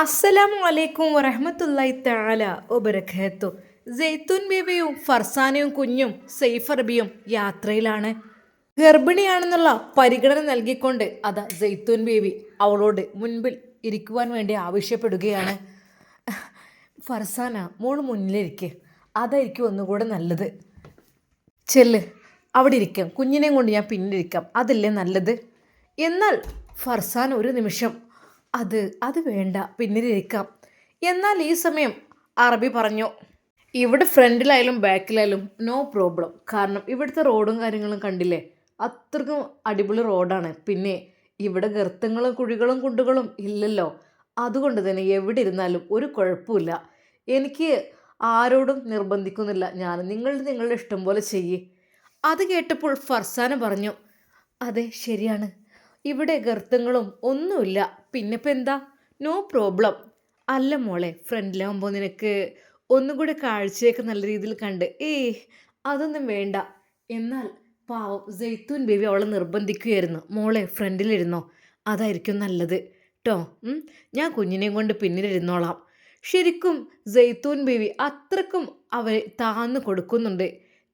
അസ്സലാമു അലൈക്കും വറഹമത്തല്ലായി തആല ഒബരഖത്തു ജെയ്ത്തുൻ ബീവിയും ഫർസാനയും കുഞ്ഞും സെയ്ഫ് അറബിയും യാത്രയിലാണ്. ഗർഭിണിയാണെന്നുള്ള പരിഗണന നൽകിക്കൊണ്ട് അതാ ജെയ്ത്തുൻ ബീവി അവളോട് മുൻപിൽ ഇരിക്കുവാൻ വേണ്ടി ആവശ്യപ്പെടുകയാണ്. ഫർസാന മോൾ മുന്നിലിരിക്കുക അതായിരിക്കും ഒന്നുകൂടെ നല്ലത്. ചെല്ല് അവിടെ ഇരിക്കാം. കുഞ്ഞിനെയും കൊണ്ട് ഞാൻ പിന്നിലിരിക്കാം അതല്ലേ നല്ലത്? എന്നാൽ ഫർസാൻ ഒരു നിമിഷം അത് അത് വേണ്ട പിന്നിലിരിക്കാം എന്നാൽ ഈ സമയം അറബി പറഞ്ഞു ഇവിടെ ഫ്രണ്ടിലായാലും ബാക്കിലായാലും നോ പ്രോബ്ലം കാരണം ഇവിടുത്തെ റോഡും കാര്യങ്ങളും കണ്ടില്ലേ? അത്രക്കും അടിപൊളി റോഡാണ് പിന്നെ ഇവിടെ ഗർത്തങ്ങളും കുഴികളും കുണ്ടുകളും ഇല്ലല്ലോ. അതുകൊണ്ട് തന്നെ എവിടെ ഇരുന്നാലും ഒരു കുഴപ്പമില്ല. എനിക്ക് ആരോടും നിർബന്ധിക്കുന്നില്ല. ഞാൻ നിങ്ങൾ നിങ്ങളുടെ ഇഷ്ടം പോലെ ചെയ്യേ. അത് കേട്ടപ്പോൾ ഫർസാന പറഞ്ഞു അതെ ശരിയാണ്. ഇവിടെ ഗർത്തങ്ങളും ഒന്നുമില്ല. പിന്നെ ഇപ്പം എന്താ? നോ പ്രോബ്ലം അല്ല മോളെ ഫ്രണ്ടിലാകുമ്പോൾ നിനക്ക് ഒന്നും കൂടെ കാഴ്ചയൊക്കെ നല്ല രീതിയിൽ കണ്ട്. ഏയ് അതൊന്നും വേണ്ട. എന്നാൽ പാവം ജെയ്ത്തൂൻ ബേബി അവളെ നിർബന്ധിക്കുകയായിരുന്നു. മോളെ ഫ്രണ്ടിലിരുന്നോ അതായിരിക്കും നല്ലത്. കേട്ടോ ഞാൻ കുഞ്ഞിനെയും കൊണ്ട് പിന്നിലിരുന്നോളാം. ശരിക്കും ജെയ്ത്തൂൻ ബേബി അത്രക്കും അവരെ താന്നു കൊടുക്കുന്നുണ്ട്.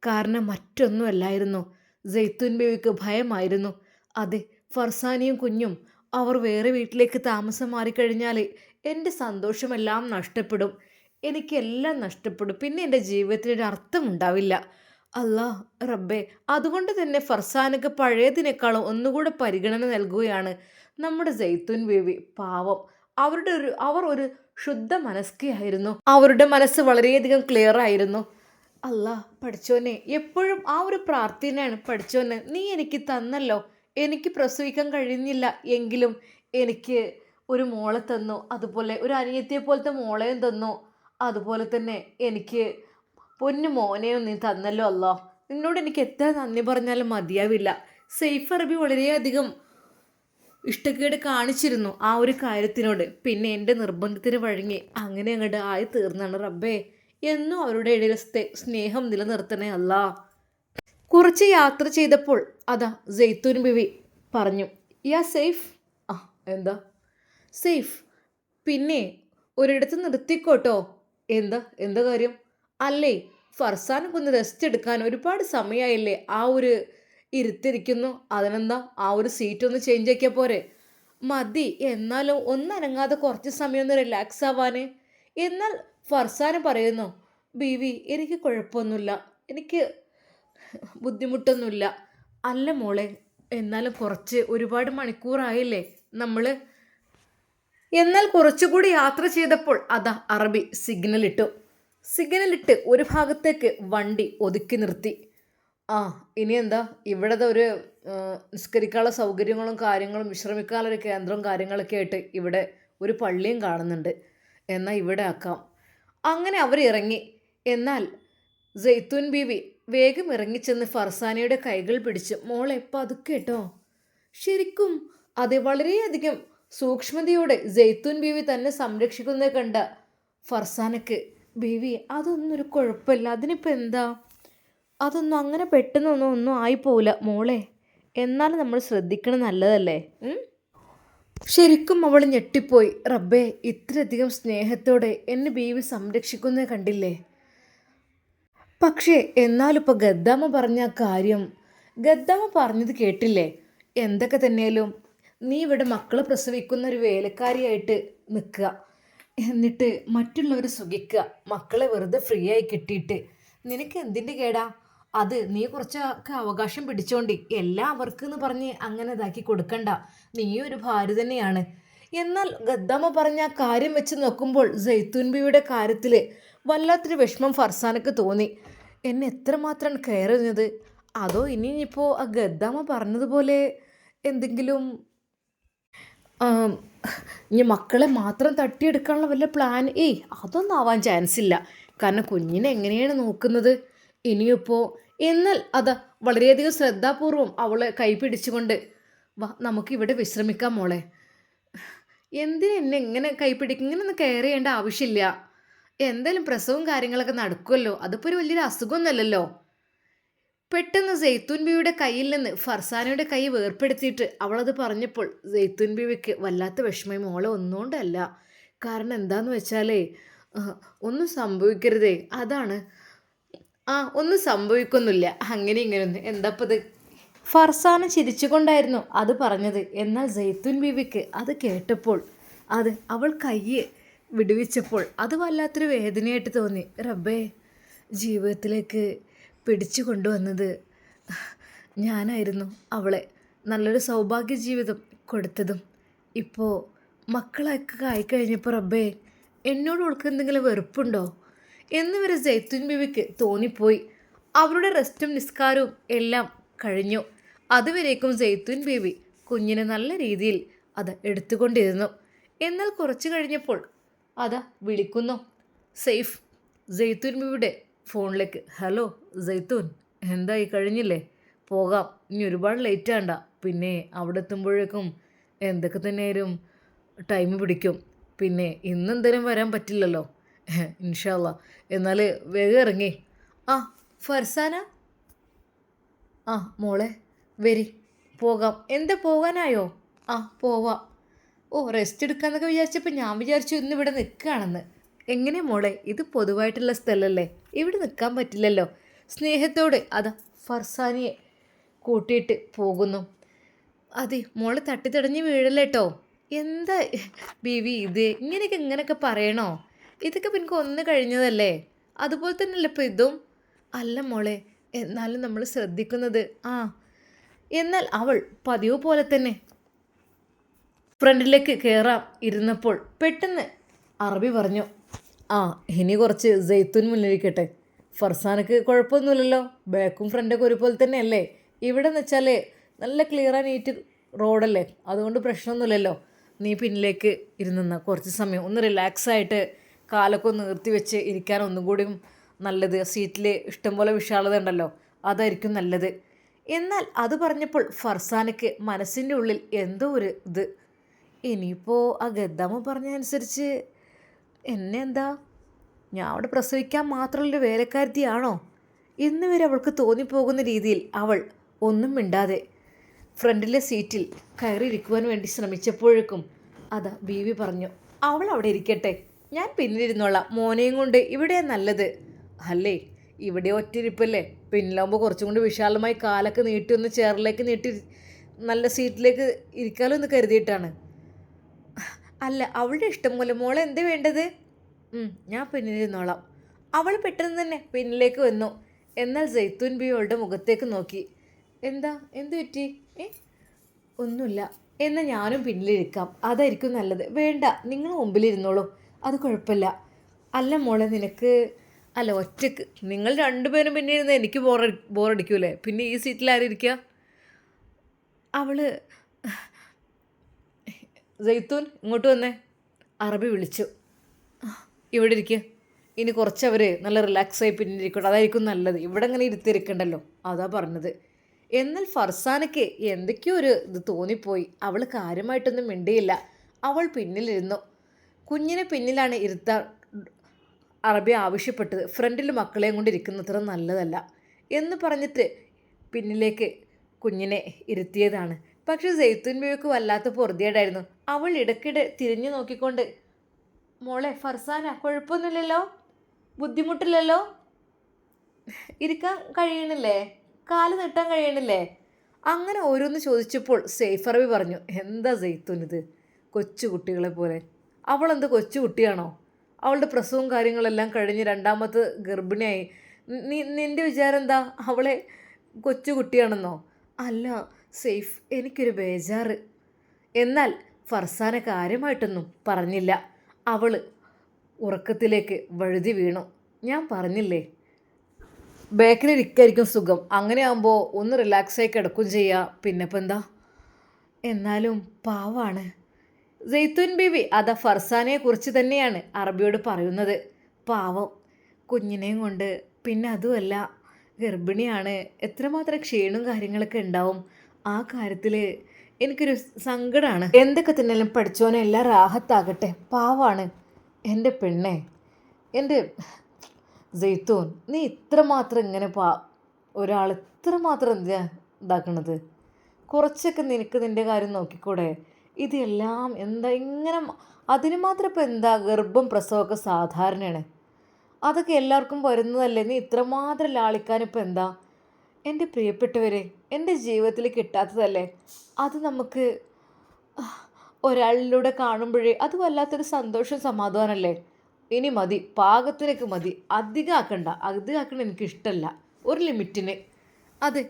കാരണം മറ്റൊന്നുമല്ലായിരുന്നു. ജെയ്ത്തൂൻ ബേബിക്ക് ഭയമായിരുന്നു. അതെ ഫർസാനിയും കുഞ്ഞും അവർ വേറെ വീട്ടിലേക്ക് താമസം മാറിക്കഴിഞ്ഞാൽ എന്റെ സന്തോഷമെല്ലാം നഷ്ടപ്പെടും. എനിക്കെല്ലാം നഷ്ടപ്പെടും. പിന്നെ എന്റെ ജീവിതത്തിന് ഒരു അർത്ഥമുണ്ടാവില്ല അല്ലാ റബ്ബേ അതുകൊണ്ട് തന്നെ ഫർസാനക്ക് പഴയതിനേക്കാളും ഒന്നുകൂടെ പരിഗണന നൽകുകയാണ് നമ്മുടെ ജെയ്ത്തുൻ ബേബി. പാവം. അവരുടെ ഒരു അവർ ഒരു ശുദ്ധ മനസ്കയായിരുന്നു അവരുടെ മനസ്സ് വളരെയധികം ക്ലിയർ ആയിരുന്നു. അല്ല പഠിച്ചോനെ എപ്പോഴും ആ ഒരു പ്രാർത്ഥനയാണ് പഠിച്ചോനെ നീ എനിക്ക് തന്നല്ലോ. എനിക്ക് പ്രസവിക്കാൻ കഴിയുന്നില്ല എങ്കിലും എനിക്ക് ഒരു മോളെ തന്നു. അതുപോലെ ഒരു അനിയത്തിയെ പോലത്തെ മോളെയും തന്നു. അതുപോലെ തന്നെ എനിക്ക് പൊന്നു മോനെയും നീ തന്നല്ലോ അല്ലോ. നിന്നോട് എനിക്ക് എത്ര നന്ദി പറഞ്ഞാലും മതിയാവില്ല. സെയ്ഫ് അറബി വളരെയധികം ഇഷ്ടക്കേട് കാണിച്ചിരുന്നു ആ ഒരു കാര്യത്തിനോട്. പിന്നെ എന്റെ നിർബന്ധത്തിന് വഴങ്ങി അങ്ങനെ അങ്ങോട്ട് ആയി തീർന്നാണ് റബ്ബേ. എന്നും അവരുടെ ഇടയിലെ സ്നേഹം നിലനിർത്തണേ അല്ല. കുറച്ച് യാത്ര ചെയ്തപ്പോൾ അതാ ജെയ്ത്തൂൻ ബിവി പറഞ്ഞു യാ സേഫ്? ആ എന്താ? സേഫ്? പിന്നെ ഒരിടത്ത് നിർത്തിക്കോട്ടോ. എന്താ? എന്താ കാര്യം? അല്ലേ ഫർസാൻ ഒന്ന് റെസ്റ്റ് എടുക്കാൻ ഒരുപാട് സമയമായില്ലേ ആ ഒരു ഇരുത്തിരിക്കുന്നു അതിനെന്താ ആ ഒരു സീറ്റ് ഒന്ന് ചേഞ്ച് ആക്കിയാൽ പോരെ? മതി എന്നാലും ഒന്നനങ്ങാതെ കുറച്ച് സമയം ഒന്ന് റിലാക്സ് ആവാന്. എന്നാൽ ഫർസാന് പറയുന്നു ബീവി എനിക്ക് കുഴപ്പമൊന്നുമില്ല എനിക്ക് ബുദ്ധിമുട്ടൊന്നുമില്ല. അല്ല മോളെ എന്നാലും കുറച്ച് ഒരുപാട് മണിക്കൂറായില്ലേ നമ്മൾ എന്നാൽ കുറച്ചുകൂടി യാത്ര ചെയ്തപ്പോൾ അതാ അറബി സിഗ്നൽ ഇട്ടു സിഗ്നൽ ഇട്ട് ഒരു ഭാഗത്തേക്ക് വണ്ടി ഒതുക്കി നിർത്തി. ആ ഇനി എന്താ? ഇവിടത്തെ ഒരു നിസ്കരിക്കാനുള്ള സൗകര്യങ്ങളും കാര്യങ്ങളും വിശ്രമിക്കാനുള്ള കേന്ദ്രവും കാര്യങ്ങളൊക്കെ ആയിട്ട് ഇവിടെ ഒരു പള്ളിയും കാണുന്നുണ്ട്. എന്നാൽ ഇവിടെ ആക്കാം. അങ്ങനെ അവർ ഇറങ്ങി. എന്നാൽ ജെയ്ത്തൂൻ ബീവി വേഗം ഇറങ്ങിച്ചെന്ന് ഫർസാനയുടെ കൈകൾ പിടിച്ച് മോളെ പതുക്കെ കേട്ടോ ശരിക്കും അത് വളരെയധികം സൂക്ഷ്മതയോടെ ജെയ്ത്തൂൻ ബീവി തന്നെ സംരക്ഷിക്കുന്നത് കണ്ട ഫർസാനക്ക് ബീവി അതൊന്നും ഒരു കുഴപ്പമില്ല. അതിനിപ്പോൾ എന്താ? അതൊന്നും അങ്ങനെ പെട്ടെന്നൊന്നും ഒന്നും ആയിപ്പോവില്ല മോളെ. എന്നാലും നമ്മൾ ശ്രദ്ധിക്കണം നല്ലതല്ലേ? ശരിക്കും അവൾ ഞെട്ടിപ്പോയി. റബ്ബേ ഇത്രയധികം സ്നേഹത്തോടെ എന്നെ ബീവി സംരക്ഷിക്കുന്നത് കണ്ടില്ലേ? പക്ഷേ എന്നാലിപ്പോൾ ഗദ്ദാമ പറഞ്ഞ കാര്യം ഗദ്ദാമ പറഞ്ഞത് കേട്ടില്ലേ? എന്തൊക്കെ തന്നെയാലും നീ ഇവിടെ മക്കളെ പ്രസവിക്കുന്ന ഒരു വേലക്കാരിയായിട്ട് നിൽക്കുക എന്നിട്ട് മറ്റുള്ളവർ സുഖിക്കുക. മക്കളെ വെറുതെ ഫ്രീ ആയി കിട്ടിയിട്ട്. നിനക്ക് എന്തിന്റെ കേടാ? അത് നീ കുറച്ചൊക്കെ അവകാശം പിടിച്ചോണ്ടി. എല്ലാം അവർക്കെന്ന് പറഞ്ഞ് അങ്ങനെ ഇതാക്കി കൊടുക്കണ്ട. നീ ഒരു ഭാര്യ തന്നെയാണ്. എന്നാൽ ഗദ്ദാമ പറഞ്ഞ കാര്യം വെച്ച് നോക്കുമ്പോൾ ജയ്ത്തുൻബിയുടെ കാര്യത്തിൽ വല്ലാത്തൊരു വിഷമം ഫർസാനക്ക് തോന്നി. എന്നെ എത്രമാത്രം കെയർ ചെയ്യുന്നത്? അതോ ഇനി ഇപ്പോൾ ആ ഗദ്ദാമ പറഞ്ഞതുപോലെ എന്തെങ്കിലും ഇനി മക്കളെ മാത്രം തട്ടിയെടുക്കാനുള്ള വല്ല പ്ലാൻ ഏയ് അതൊന്നും ആവാൻ ചാൻസ് ഇല്ല. കാരണം കുഞ്ഞിനെ എങ്ങനെയാണ് നോക്കുന്നത്? ഇനിയിപ്പോൾ എന്നാൽ അത് വളരെയധികം ശ്രദ്ധാപൂർവം അവളെ കൈ പിടിച്ചുകൊണ്ട് വാ നമുക്ക് ഇവിടെ വിശ്രമിക്കാം മോളെ. എന്തിനെന്നെ എങ്ങനെ കൈ പിടിക്കും? ഇങ്ങനെ ഒന്ന് കെയർ ചെയ്യേണ്ട ആവശ്യമില്ല. എന്തായാലും പ്രസവവും കാര്യങ്ങളൊക്കെ നടക്കുമല്ലോ അതിപ്പോൾ ഒരു വലിയൊരു അസുഖമൊന്നുമല്ലല്ലോ. പെട്ടെന്ന് സെയ്ത്തുൻബിയുടെ കയ്യിൽ നിന്ന് ഫർസാനയുടെ കൈ വേർപ്പെടുത്തിയിട്ട് അവളത് പറഞ്ഞപ്പോൾ സെയ്ത്തുൻബിവിക്ക് വല്ലാത്ത വിഷമയും മോളെ ഒന്നുകൊണ്ടല്ല. കാരണം എന്താന്ന് വെച്ചാലേ ഒന്നും സംഭവിക്കരുതേ. അതാണ്. ആ ഒന്നും സംഭവിക്കൊന്നുമില്ല അങ്ങനെ ഇങ്ങനെയൊന്നും. എന്താപ്പത്? ഫർസാന ചിരിച്ചുകൊണ്ടായിരുന്നു അത് പറഞ്ഞത്. എന്നാൽ സെയ്ത്തുൻബിവിക്ക് അത് കേട്ടപ്പോൾ അത് അവൾ കയ്യെ വിടുവിച്ചപ്പോൾ അത് വല്ലാത്തൊരു വേദനയായിട്ട് തോന്നി. റബ്ബേ ജീവിതത്തിലേക്ക് പിടിച്ചു കൊണ്ടുവന്നത് ഞാനായിരുന്നു അവളെ. നല്ലൊരു സൗഭാഗ്യ ജീവിതം കൊടുത്തതും. ഇപ്പോൾ മക്കളൊക്കെ ആയിക്കഴിഞ്ഞപ്പോൾ റബ്ബേ എന്നോട് ഓൾക്ക് എന്തെങ്കിലും വെറുപ്പുണ്ടോ? എന്ന് വരെ ജൈത്തുൻ ബിബിക്ക് തോന്നിപ്പോയി. അവരുടെ റെസ്റ്റും നിസ്കാരവും എല്ലാം കഴിഞ്ഞു. അതുവരേക്കും ജയ്തുൻ ബേബി കുഞ്ഞിനെ നല്ല രീതിയിൽ അത് എടുത്തുകൊണ്ടിരുന്നു. എന്നാൽ കുറച്ച് കഴിഞ്ഞപ്പോൾ അതാ വിളിക്കുന്നു. സെയ്ഫ് ജെയ്ത്തൂൻ ബിബിയുടെ ഫോണിലേക്ക്. ഹലോ ജെയ്ത്തൂൻ എന്തായി കഴിഞ്ഞില്ലേ? പോകാം ഇനി ഒരുപാട് ലേറ്റ് ആണ്ട. പിന്നെ അവിടെ എത്തുമ്പോഴേക്കും എന്തൊക്കെ തന്നെയായാലും ടൈം പിടിക്കും. പിന്നെ ഇന്നെന്തേലും വരാൻ പറ്റില്ലല്ലോ. ഇൻഷാല്ല എന്നാൽ വേഗം ഇറങ്ങി. ആ ഫർസാന? ആ മോളെ വരി. പോകാം. എന്താ പോകാനായോ? ആ പോവാം. ഓ റെസ്റ്റ് എടുക്കാന്നൊക്കെ വിചാരിച്ചപ്പോൾ ഞാൻ വിചാരിച്ചു ഇന്ന് ഇവിടെ നിൽക്കുകയാണെന്ന് എങ്ങനെ മോളെ ഇത് പൊതുവായിട്ടുള്ള സ്ഥലമല്ലേ ഇവിടെ നിൽക്കാൻ പറ്റില്ലല്ലോ. സ്നേഹത്തോട് അതാ ഫർസാനിയെ കൂട്ടിയിട്ട് പോകുന്നു. അതെ മോളെ തട്ടിത്തടഞ്ഞ് വീഴല്ലേട്ടോ? എന്താ ബീവി ഇത് ഇങ്ങനെയൊക്കെ ഇങ്ങനെയൊക്കെ പറയണോ? ഇതൊക്കെ പിന്നെ ഒന്ന് കഴിഞ്ഞതല്ലേ? അതുപോലെ തന്നെയല്ലേ ഇപ്പോൾ ഇതും? അല്ല മോളെ എന്നാലും നമ്മൾ ശ്രദ്ധിക്കുന്നത് ആ എന്നാൽ അവൾ പതിവ് പോലെ തന്നെ ഫ്രണ്ടിലേക്ക് കയറാം ഇരുന്നപ്പോൾ പെട്ടെന്ന് അറബി പറഞ്ഞു ആ ഇനി കുറച്ച് ജെയ്ത്തൂൻ മുന്നിലിരിക്കട്ടെ. ഫർസാനക്ക് കുഴപ്പമൊന്നുമില്ലല്ലോ. ബാക്കും ഫ്രണ്ടൊക്കെ ഒരുപോലെ തന്നെയല്ലേ. ഇവിടെ എന്ന് വെച്ചാൽ നല്ല ക്ലിയർ ആൻഡ് നീറ്റ് റോഡല്ലേ. അതുകൊണ്ട് പ്രശ്നമൊന്നുമില്ലല്ലോ. നീ പിന്നിലേക്ക് ഇരുന്ന കുറച്ച് സമയം ഒന്ന് റിലാക്സ് ആയിട്ട് കാലൊക്കെ ഒന്ന് നിർത്തി വെച്ച് ഇരിക്കാൻ ഒന്നും കൂടിയും നല്ലത്. സീറ്റിൽ ഇഷ്ടംപോലെ വിശാലത ഉണ്ടല്ലോ. അതായിരിക്കും നല്ലത്. എന്നാൽ അത് പറഞ്ഞപ്പോൾ ഫർസാനയ്ക്ക് മനസ്സിന്റെ ഉള്ളിൽ എന്തോ ഒരു ഇത് ഇനിയിപ്പോൾ ആ ഗദ്ദാമ പറഞ്ഞതനുസരിച്ച് എന്നെ എന്താ? ഞാൻ അവിടെ പ്രസവിക്കാൻ മാത്രമുള്ളൊരു വേലക്കാരത്തിയാണോ ഇന്ന് വരെ അവൾക്ക് തോന്നിപ്പോകുന്ന രീതിയിൽ അവൾ ഒന്നും മിണ്ടാതെ ഫ്രണ്ടിലെ സീറ്റിൽ കയറിയിരിക്കുവാൻ വേണ്ടി ശ്രമിച്ചപ്പോഴേക്കും അതാ ബീവി പറഞ്ഞു അവൾ അവിടെ ഇരിക്കട്ടെ. ഞാൻ പിന്നിലിരുന്നോളാം. മോനെയും കൊണ്ട് ഇവിടെയാ നല്ലത്. അല്ലേ? ഇവിടെ ഒറ്റിരിപ്പല്ലേ പിന്നിലാകുമ്പോൾ കുറച്ചും കൂടി വിശാലമായി കാലൊക്കെ നീട്ടി ഒന്ന് ചെയറിലേക്ക് നീട്ടി നല്ല സീറ്റിലേക്ക് ഇരിക്കാലോ എന്ന് കരുതിയിട്ടാണ്. അല്ല അവളുടെ ഇഷ്ടം പോലെ മോളെ എന്ത് വേണ്ടത്? ഞാൻ പിന്നിലിരുന്നോളാം. അവൾ പെട്ടെന്ന് തന്നെ പിന്നിലേക്ക് വന്നു. എന്നാൽ ജെയ്ത്തൂൻ ബി അവളുടെ മുഖത്തേക്ക് നോക്കി. എന്താ എന്ത് പറ്റി? ഏ? ഒന്നുമില്ല. എന്നാൽ ഞാനും പിന്നിലിരിക്കാം. അതായിരിക്കും നല്ലത്. വേണ്ട നിങ്ങൾ മുമ്പിലിരുന്നോളൂ. അത് കുഴപ്പമില്ല. അല്ല മോളെ നിനക്ക് അല്ല ഒറ്റയ്ക്ക്. നിങ്ങൾ രണ്ടുപേരും പിന്നെ ഇരുന്ന് എനിക്ക് ബോറ ബോറടിക്കൂലേ? പിന്നെ ഈ സീറ്റിൽ ആരും ഇരിക്കുക അവൾ ജെയ്ത്തൂൻ ഇങ്ങോട്ട് വന്നേ. അറബി വിളിച്ചു. ഇവിടെ ഇരിക്കുക ഇനി കുറച്ചവർ നല്ല റിലാക്സ് ആയി പിന്നെ ഇരിക്കട്ടെ അതായിരിക്കും നല്ലത്. ഇവിടെ ഇങ്ങനെ ഇരുത്തിരിക്കണ്ടല്ലോ. അതാ പറഞ്ഞത്. എന്നാൽ ഫർസാനയ്ക്ക് എന്തൊക്കെയോ ഒരു ഇത് തോന്നിപ്പോയി. അവൾ കാര്യമായിട്ടൊന്നും മിണ്ടിയില്ല. അവൾ പിന്നിലിരുന്നു. കുഞ്ഞിനെ പിന്നിലാണ് ഇരുത്താൻ അറബി ആവശ്യപ്പെട്ടത്. ഫ്രണ്ടിൽ മക്കളെയും കൊണ്ട് ഇരിക്കുന്നത്ര നല്ലതല്ല എന്ന് പറഞ്ഞിട്ട് പിന്നിലേക്ക് കുഞ്ഞിനെ ഇരുത്തിയതാണ്. പക്ഷേ സെയ്ത്തുൻ ബിയൊക്കെ വല്ലാത്ത പൊറുതിയേടായിരുന്നു. അവൾ ഇടയ്ക്കിടെ തിരിഞ്ഞു നോക്കിക്കൊണ്ട് മോളെ ഫർസാന കുഴപ്പമൊന്നുമില്ലല്ലോ ബുദ്ധിമുട്ടില്ലല്ലോ? ഇരിക്കാൻ കഴിയണില്ലേ? കാൽ നീട്ടാൻ കഴിയണില്ലേ? അങ്ങനെ ഓരോന്ന് ചോദിച്ചപ്പോൾ സേഫറബി പറഞ്ഞു എന്താ സെയ്ത്തുനിത് കൊച്ചുകുട്ടികളെ കൊച്ചു കുട്ടികളെ പോലെ. അവളെന്ത് കൊച്ചു കുട്ടിയാണോ അവളുടെ പ്രസവവും കാര്യങ്ങളെല്ലാം കഴിഞ്ഞ് രണ്ടാമത്തെ ഗർഭിണിയായി. നീ നിന്റെ വിചാരം എന്താ? അവളെ കൊച്ചുകുട്ടിയാണെന്നോ? അല്ല സെയ്ഫ് എനിക്കൊരു ബേജാറ്. എന്നാൽ ഫർസാന കാര്യമായിട്ടൊന്നും പറഞ്ഞില്ല. അവൾ ഉറക്കത്തിലേക്ക് വഴുതി വീണു. ഞാൻ പറഞ്ഞില്ലേ? ബാക്കിലിരിക്കായിരിക്കും സുഖം. അങ്ങനെയാകുമ്പോൾ ഒന്ന് റിലാക്സായി കിടക്കുകയും ചെയ്യുക പിന്നെ ഇപ്പം എന്താ? എന്നാലും പാവാണ്. ജെയ്ത്തുൻ ബീവി അതാ ഫർസാനയെ കുറിച്ച് തന്നെയാണ് അറബിയോട് പറയുന്നത്. പാവം. കുഞ്ഞിനെയും കൊണ്ട്. പിന്നെ അതുമല്ല ഗർഭിണിയാണ്. എത്രമാത്രം ക്ഷീണും കാര്യങ്ങളൊക്കെ ഉണ്ടാവും. ആ കാര്യത്തിൽ എനിക്കൊരു സങ്കടമാണ് എന്തൊക്കെ തന്നെയാലും പഠിച്ചോനെ എല്ലാം റാഹത്താകട്ടെ. പാവാണ്. എന്റെ പെണ്ണെ. എന്റെ ജെയ്ത്തൂൻ നീ ഇത്രമാത്രം ഇങ്ങനെ പാ ഒരാൾ ഇത്രമാത്രം എന്തിനാ ഇതാക്കണത്? കുറച്ചൊക്കെ നിനക്ക് നിന്റെ കാര്യം നോക്കിക്കൂടെ? ഇതെല്ലാം എന്താ ഇങ്ങനെ അതിന് മാത്രം ഇപ്പം എന്താ ഗർഭം പ്രസവമൊക്കെ സാധാരണയാണ്. അതൊക്കെ എല്ലാവർക്കും വരുന്നതല്ലേ? നീ ഇത്രമാത്രം ലാളിക്കാനിപ്പോൾ എന്താ എന്റെ പ്രിയപ്പെട്ടവരെ എന്റെ ജീവിതത്തിൽ കിട്ടാത്തതല്ലേ? അത് നമുക്ക് ഒരാളിലൂടെ കാണുമ്പോഴേ അത് വല്ലാത്തൊരു സന്തോഷം സമാധാനമല്ലേ? ഇനി മതി പാകത്തിനൊക്കെ മതി. അധികമാക്കണ്ട അധികമാക്കണ എനിക്ക് എനിക്കിഷ്ടമല്ല ഒരു ലിമിറ്റിന്. അതെ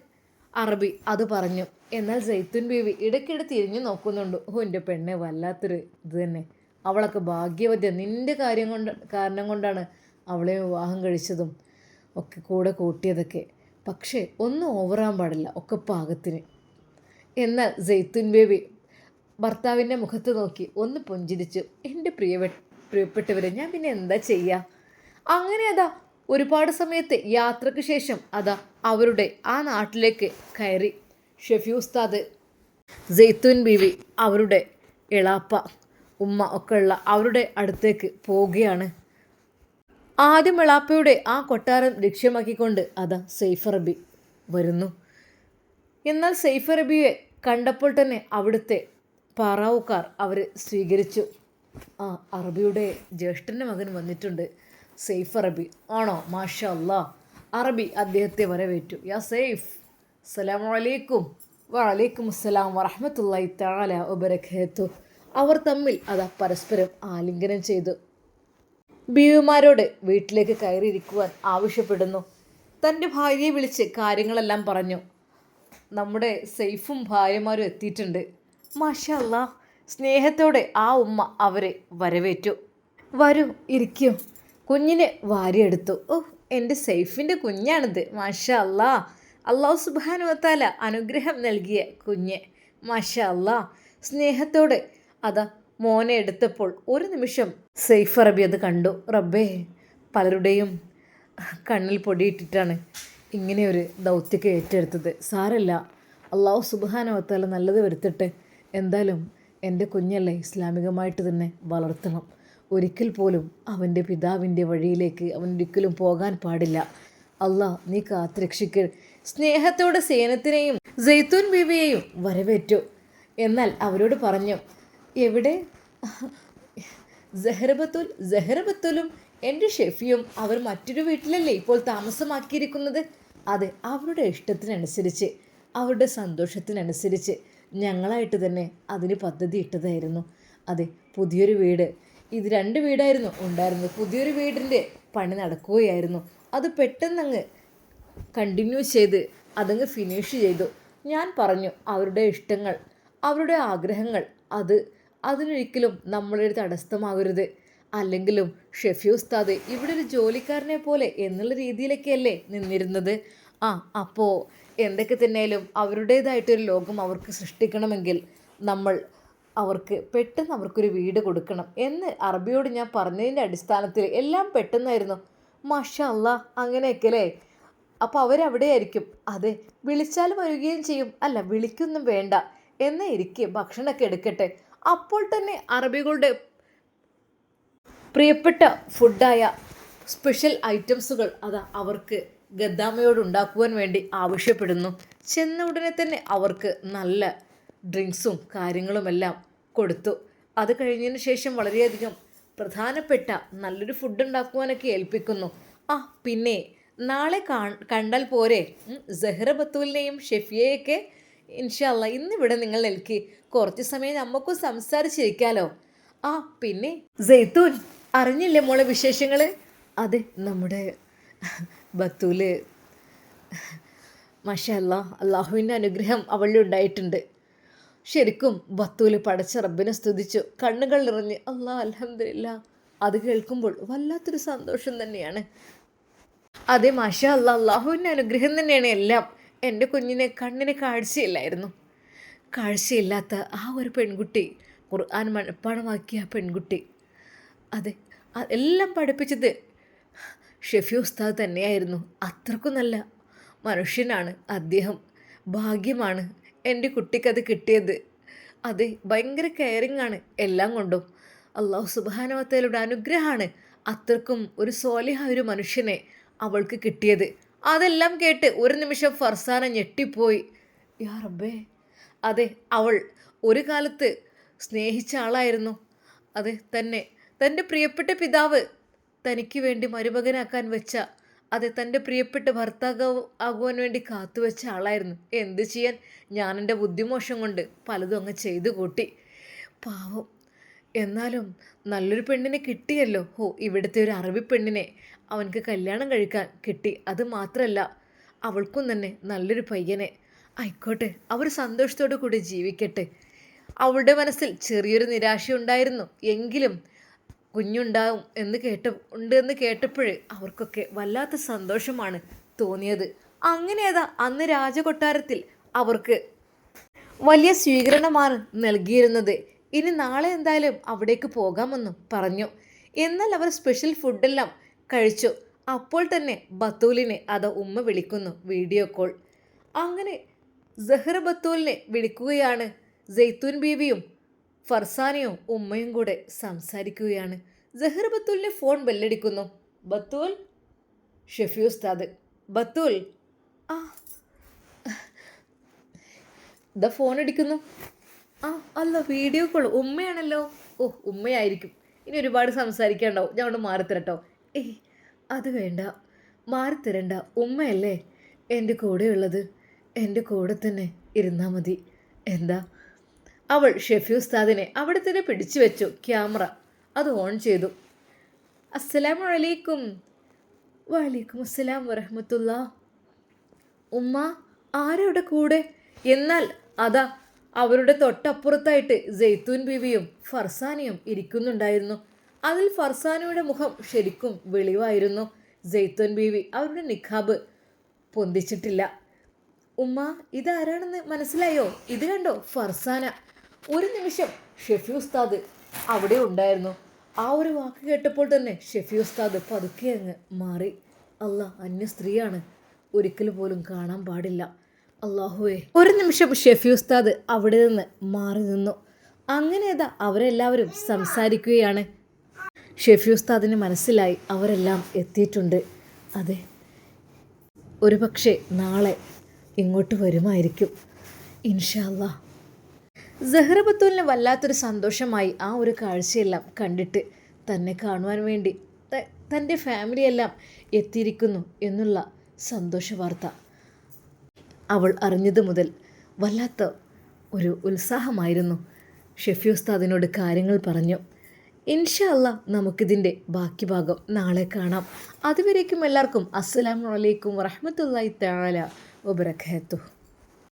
അറബി അത് പറഞ്ഞു. എന്നാൽ സൈത്തുൻ ബീവി ഇടയ്ക്കിടെ തിരിഞ്ഞു നോക്കുന്നുണ്ട്. ഓ എന്റെ പെണ്ണെ വല്ലാത്തൊരു ഇത് തന്നെ. അവളൊക്കെ ഭാഗ്യവതിയ. നിന്റെ കാര്യം കൊണ്ട് കാരണം കൊണ്ടാണ് അവളെ വിവാഹം കഴിച്ചതും ഒക്കെ കൂടെ കൂട്ടിയതൊക്കെ. പക്ഷേ ഒന്നും ഓവറാൻ പാടില്ല ഒക്കെ പാകത്തിന്. എന്നാൽ ജെയ്ത്തുൻ ബേബി ഭർത്താവിന്റെ മുഖത്ത് നോക്കി ഒന്ന് പുഞ്ചിരിച്ചു. എന്റെ പ്രിയ പ്രിയപ്പെട്ടവരെ ഞാൻ പിന്നെ എന്താ ചെയ്യുക അങ്ങനെ അതാ ഒരുപാട് സമയത്ത് യാത്രയ്ക്ക് ശേഷം അതാ അവരുടെ ആ നാട്ടിലേക്ക് കയറി. ഷെഫി ഉസ്താദ് ബീവി അവരുടെ ഇളാപ്പ ഉമ്മ ഒക്കെ ഉള്ള അവരുടെ അടുത്തേക്ക് പോവുകയാണ്. ആദ്യം വിളാപ്പയുടെ ആ കൊട്ടാരം ലക്ഷ്യമാക്കിക്കൊണ്ട് അതാ സെയ്ഫ് അറബി വരുന്നു. എന്നാൽ സെയ്ഫ് അറബിയെ കണ്ടപ്പോൾ തന്നെ അവിടുത്തെ പാറാവുക്കാർ അവർ സ്വീകരിച്ചു. ആ അറബിയുടെ ജ്യേഷ്ഠന്റെ മകൻ വന്നിട്ടുണ്ട് സെയ്ഫ് അറബി. ആണോ? മാഷാ അല്ലാ അറബി അദ്ദേഹത്തെ വരവേറ്റു. യാ സെയ്ഫ് സലാം വലൈക്കും വലൈക്കും അസ്സലാം വറഹമത്തല്ലായി താല ഉപരഖേത്തു അവർ തമ്മിൽ അതാ പരസ്പരം ആലിംഗനം ചെയ്തു. ബീവിമാരോട് വീട്ടിലേക്ക് കയറിയിരിക്കുവാൻ ആവശ്യപ്പെടുന്നു. തന്റെ ഭാര്യയെ വിളിച്ച് കാര്യങ്ങളെല്ലാം പറഞ്ഞു. നമ്മുടെ സെയ്ഫും ഭാര്യമാരും എത്തിയിട്ടുണ്ട്. മാഷല്ല സ്നേഹത്തോടെ ആ ഉമ്മ അവരെ വരവേറ്റു. വരൂ ഇരിക്കൂ. കുഞ്ഞിനെ വാരിയെടുത്തു. ഓ എന്റെ സെയ്ഫിന്റെ കുഞ്ഞാണിത്. മാഷ അല്ലാ അള്ളാഹു സുബാനുവത്താല അനുഗ്രഹം നൽകിയ കുഞ്ഞ്. മാഷ അല്ലാ സ്നേഹത്തോടെ അതാ മോനെ എടുത്തപ്പോൾ ഒരു നിമിഷം സെയ്ഫ് റബി അത് കണ്ടു. റബ്ബേ പലരുടെയും കണ്ണിൽ പൊടിയിട്ടിട്ടാണ് ഇങ്ങനെ ഒരു ദൗത്യമൊക്കെ ഏറ്റെടുത്തത്. സാരല്ല അള്ളാഹു സുബാനവത്താല നല്ലത് വരുത്തട്ടെ. എന്തായാലും എന്റെ കുഞ്ഞല്ലേ ഇസ്ലാമികമായിട്ട് തന്നെ വളർത്തണം. ഒരിക്കൽ പോലും അവന്റെ പിതാവിന്റെ വഴിയിലേക്ക് അവൻ ഒരിക്കലും പോകാൻ പാടില്ല. അള്ളാഹ് നീ കാത്തുരക്ഷിക്ക. സ്നേഹത്തോടെ സേനത്തിനെയും ജെയ്ത്തൂൻ ബീവിയെയും വരവേറ്റു. എന്നാൽ അവരോട് പറഞ്ഞു എവിടെ? ജഹ്റബത്തുൽ ജഹ്റബത്തുലും എന്റെ ഷെഫിയും അവർ മറ്റൊരു വീട്ടിലല്ലേ ഇപ്പോൾ താമസമാക്കിയിരിക്കുന്നത്? അതെ അവരുടെ ഇഷ്ടത്തിനനുസരിച്ച് അവരുടെ സന്തോഷത്തിനനുസരിച്ച് ഞങ്ങളായിട്ട് തന്നെ അതിന് പദ്ധതി ഇട്ടതായിരുന്നു. അതെ പുതിയൊരു വീട്. ഇത് രണ്ട് വീടായിരുന്നു ഉണ്ടായിരുന്നത്. പുതിയൊരു വീടിന്റെ പണി നടക്കുകയായിരുന്നു. അത് പെട്ടെന്നങ്ങ് കണ്ടിന്യൂ ചെയ്ത് അതങ്ങ് ഫിനിഷ് ചെയ്തു. ഞാൻ പറഞ്ഞു അവരുടെ ഇഷ്ടങ്ങൾ അവരുടെ ആഗ്രഹങ്ങൾ അത് അതിനൊരിക്കലും നമ്മളൊരു തടസ്സമാകരുത്. അല്ലെങ്കിലും ഷെഫി ഉസ്താദ് ഇവിടെ ഒരു ജോലിക്കാരനെ പോലെ എന്നുള്ള രീതിയിലൊക്കെയല്ലേ നിന്നിരുന്നത്. ആ അപ്പോൾ എന്തൊക്കെ തന്നെയാലും അവരുടേതായിട്ടൊരു ലോകം അവർക്ക് സൃഷ്ടിക്കണമെങ്കിൽ നമ്മൾ അവർക്ക് പെട്ടെന്ന് അവർക്കൊരു വീട് കൊടുക്കണം എന്ന് അറബിയോട് ഞാൻ പറഞ്ഞതിന്റെ അടിസ്ഥാനത്തിൽ എല്ലാം പെട്ടെന്നായിരുന്നു. മഷ അല്ല അങ്ങനെയൊക്കെ അല്ലേ അപ്പോൾ അവരവിടെയായിരിക്കും? അതെ വിളിച്ചാൽ വരികയും ചെയ്യും. അല്ല വിളിക്കൊന്നും വേണ്ട. എന്നേ ഇരിക്കെ ഭക്ഷണമൊക്കെ എടുക്കട്ടെ. അപ്പോൾ തന്നെ അറബികളുടെ പ്രിയപ്പെട്ട ഫുഡായ സ്പെഷ്യൽ ഐറ്റംസുകൾ അത് അവർക്ക് ഗദ്ദാമയോട് ഉണ്ടാക്കുവാൻ വേണ്ടി ആവശ്യപ്പെടുന്നു. ചെന്ന ഉടനെ തന്നെ അവർക്ക് നല്ല ഡ്രിങ്ക്സും കാര്യങ്ങളുമെല്ലാം കൊടുത്തു. അത് കഴിഞ്ഞതിന് ശേഷം വളരെയധികം പ്രധാനപ്പെട്ട നല്ലൊരു ഫുഡ് ഉണ്ടാക്കുവാനൊക്കെ ഏൽപ്പിക്കുന്നു. ആ പിന്നെ നാളെ കണ്ടാൽ പോരെ. സെഹ്റ ബത്തൂലിനെയും ഷെഫിയെയൊക്കെ ഇൻഷല്ല ഇന്നിവിടെ നിങ്ങൾ നിൽക്കി. കുറച്ച് സമയം നമുക്കും സംസാരിച്ചിരിക്കാലോ. ആ പിന്നെ? ജെയ്ത്തൂൻ അറിഞ്ഞില്ലേ മോളെ വിശേഷങ്ങൾ അതെ നമ്മുടെ ബത്തൂൽ. മഷല്ല അള്ളാഹുവിന്റെ അനുഗ്രഹം അവളിൽ ഉണ്ടായിട്ടുണ്ട്. ശരിക്കും ബത്തൂൽ പടച്ച റബ്ബിനെ സ്തുതിച്ചു. കണ്ണുകൾ നിറഞ്ഞ് അള്ളാ അലഹമില്ല അത് കേൾക്കുമ്പോൾ വല്ലാത്തൊരു സന്തോഷം തന്നെയാണ്. അതെ മാഷ അല്ല അള്ളാഹുവിന്റെ അനുഗ്രഹം തന്നെയാണ് എല്ലാം. എന്റെ കുഞ്ഞിനെ കണ്ണിന് കാഴ്ചയില്ലായിരുന്നു. കാഴ്ചയില്ലാത്ത ആ ഒരു പെൺകുട്ടി ഖുർആൻ മണപ്പാടമാക്കിയ ആ പെൺകുട്ടി. അതെ എല്ലാം പഠിപ്പിച്ചത് ഷെഫി ഉസ്താദ് തന്നെയായിരുന്നു. അത്രക്കും നല്ല മനുഷ്യനാണ്. അദ്ദേഹം ഭാഗ്യമാണ് എന്റെ കുട്ടിക്കത് കിട്ടിയത്. അതെ ഭയങ്കര കെയറിങ് ആണ് എല്ലാം കൊണ്ടും. അള്ളാഹു സുബാനവത്തയിലൂടെ അനുഗ്രഹമാണ് അത്രക്കും ഒരു സോലിഹ ഒരു മനുഷ്യനെ അവൾക്ക് കിട്ടിയത്. അതെല്ലാം കേട്ട് ഒരു നിമിഷം ഫർസാന ഞെട്ടിപ്പോയി. യാ റബ്ബേ. അതെ അവൾ ഒരു കാലത്ത് സ്നേഹിച്ച ആളായിരുന്നു. അതെ തന്നെ. തന്റെ പ്രിയപ്പെട്ട പിതാവ് തനിക്ക് വേണ്ടി മരുമകനാക്കാൻ വെച്ച അതെ തന്റെ പ്രിയപ്പെട്ട ഭർത്താവ് ആകുവാൻ വേണ്ടി കാത്തുവെച്ച ആളായിരുന്നു. എന്ത് ചെയ്യാൻ? ഞാൻ എന്റെ ബുദ്ധിമോശം കൊണ്ട് പലതും അങ്ങ് ചെയ്തു കൂട്ടി. പാവം. എന്നാലും നല്ലൊരു പെണ്ണിനെ കിട്ടിയല്ലോ. ഓ ഇവിടുത്തെ ഒരു അറബി പെണ്ണിനെ. അവനക്ക് കല്യാണം കഴിക്കാൻ കിട്ടി. അത് മാത്രമല്ല അവൾക്കും തന്നെ നല്ലൊരു പയ്യനെ. ആയിക്കോട്ടെ അവർ സന്തോഷത്തോടു കൂടി ജീവിക്കട്ടെ. അവളുടെ മനസ്സിൽ ചെറിയൊരു നിരാശയുണ്ടായിരുന്നു. എങ്കിലും കുഞ്ഞുണ്ടാവും എന്ന് കേട്ട ഉണ്ട് എന്ന് കേട്ടപ്പോഴേ അവർക്കൊക്കെ വല്ലാത്ത സന്തോഷമാണ് തോന്നിയത്. അങ്ങനെ അതാ അന്ന് രാജകൊട്ടാരത്തിൽ അവർക്ക് വലിയ സ്വീകരണമാണ് നൽകിയിരുന്നത്. ഇനി നാളെ എന്തായാലും അവിടേക്ക് പോകാമെന്നും പറഞ്ഞു. എന്നാൽ അവർ സ്പെഷ്യൽ ഫുഡെല്ലാം കഴിച്ചു. അപ്പോൾ തന്നെ ബത്തൂലിനെ അത് ഉമ്മ വിളിക്കുന്നു വീഡിയോ കോൾ. അങ്ങനെ സഹ്റ ബത്തൂലിനെ വിളിക്കുകയാണ്. ജെയ്ത്തൂൻ ബീവിയും ഫർസാനയും ഉമ്മയും കൂടെ സംസാരിക്കുകയാണ്. ജഹ്റ ബത്തൂലിനെ ഫോൺ ബെല്ലടിക്കുന്നു. ബത്തൂൽ ഷെഫി ഉസ്താദ് ബത്തൂൽ. ആ ദ ഫോൺ അടിക്കുന്നു. ആ അല്ല വീഡിയോ കോൾ. ഉമ്മയാണല്ലോ. ഓ ഉമ്മയായിരിക്കും. ഇനി ഒരുപാട് സംസാരിക്കാണ്ടാവും ഞാൻ അവിടെ മാറിത്തരട്ടോ ഏയ് അത് വേണ്ട. മാറിത്തരണ്ട ഉമ്മയല്ലേ? എന്റെ കൂടെയുള്ളത്. എന്റെ കൂടെ തന്നെ ഇരുന്നാൽ മതി. എന്താ? അവൾ ഷെഫി ഉസ്താദിനെ അവിടെ തന്നെ പിടിച്ചു വെച്ചു. ക്യാമറ അത് ഓൺ ചെയ്തു. അസ്സലാം വലൈക്കും വലൈക്കും അസ്സലാം വറഹമത്തുള്ള. ഉമ്മ ആരവിടെ കൂടെ? എന്നാൽ അതാ അവരുടെ തൊട്ടപ്പുറത്തായിട്ട് ജെയ്ത്തൂൻ ബീവിയും ഫർസാനിയും ഇരിക്കുന്നുണ്ടായിരുന്നു. അതിൽ ഫർസാനയുടെ മുഖം ശരിക്കും വെളിവായിരുന്നു. ജെയ്ത്തോൻ ബീവി അവരുടെ നിഖാബ് പൊന്തിച്ചിട്ടില്ല. ഉമ്മ ഇതാരാണെന്ന് മനസ്സിലായോ? ഇത് കണ്ടോ? ഫർസാന. ഒരു നിമിഷം ഷെഫി ഉസ്താദ് അവിടെ ഉണ്ടായിരുന്നു. ആ ഒരു വാക്ക് കേട്ടപ്പോൾ തന്നെ ഷെഫി ഉസ്താദ് പതുക്കെ അങ്ങ് മാറി. അല്ല അന്യ സ്ത്രീയാണ്. ഒരിക്കൽ പോലും കാണാൻ പാടില്ല. അള്ളാഹുവേ ഒരു നിമിഷം ഷെഫി ഉസ്താദ് അവിടെ നിന്ന് മാറി നിന്നു. അങ്ങനെ അവരെല്ലാവരും സംസാരിക്കുകയാണ്. ഷെഫി ഉസ്താദിന് മനസ്സിലായി അവരെല്ലാം എത്തിയിട്ടുണ്ട്. അതെ ഒരു പക്ഷേ നാളെ ഇങ്ങോട്ട് വരുമായിരിക്കും. ഇൻഷാല്ല സഹ്റ ബത്തൂലിന് വല്ലാത്തൊരു സന്തോഷമായി ആ ഒരു കാഴ്ചയെല്ലാം കണ്ടിട്ട് തന്നെ കാണുവാൻ വേണ്ടി തന്റെ ഫാമിലിയെല്ലാം എത്തിയിരിക്കുന്നു എന്നുള്ള സന്തോഷ വാർത്ത അവൾ അറിഞ്ഞത് മുതൽ വല്ലാത്ത ഒരു ഉത്സാഹമായിരുന്നു. ഷെഫി ഉസ്താദിനോട് കാര്യങ്ങൾ പറഞ്ഞു. ഇൻഷാ അല്ലാ നമുക്കിതിന്റെ ബാക്കി ഭാഗം നാളെ കാണാം. അതുവരേക്കും എല്ലാവർക്കും അസ്സലാമു അലൈക്കും വറഹ്മത്തുള്ളാഹി തആല വബറകാതുഹു.